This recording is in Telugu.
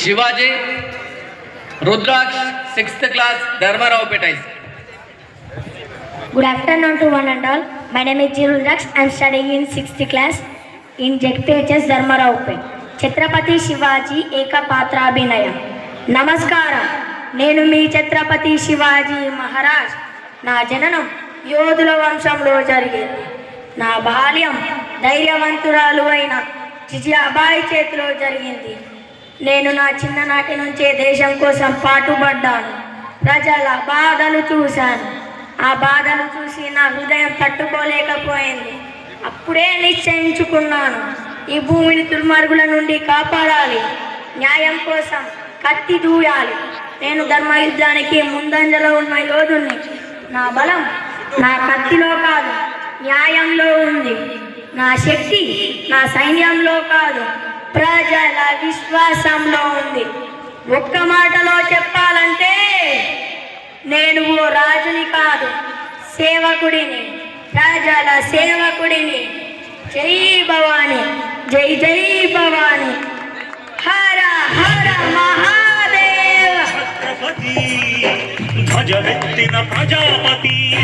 Shivaji Rudraksh sixth class Dharmarao Peta Good afternoon to one and all. My name is Jiru Rax. I in studying in 6th class in Chhatrapati Shivaji ఏక పాత్రాభినయ నమస్కారం. నేను మీ ఛత్రపతి శివాజీ మహారాజ్. నా జననం యోధుల వంశంలో జరిగింది. నా బాల్యం ధైర్యవంతురాలు అయిన జిజియాబాయి చేతిలో జరిగింది. నేను నా చిన్ననాటి నుంచే దేశం కోసం పాటుపడ్డాను. ప్రజల బాధలు చూశాను. ఆ బాధలు చూసి నా హృదయం తట్టుకోలేకపోయింది. అప్పుడే నిశ్చయించుకున్నాను. ఈ భూమిని దుర్మార్గుల నుండి కాపాడాలి. న్యాయం కోసం కత్తి దూయాలి. నేను ధర్మయుద్ధానికి ముందంజలో ఉన్న యోధుణ్ణి. నా బలం నా కత్తిలో కాదు న్యాయంలో ఉంది. నా శక్తి నా సైన్యంలో కాదు. ప్రజల విశ్వాసంలో ఉంది. ఒక్క మాటలో చెప్పాలంటే నేను ఓ రాజుని కాదు సేవకుడిని రాజాల సేవకుడిని. జై భవాని జై జై భవాని. హర హర మహాదేవ. ఛత్రపతి ప్రజాపతి.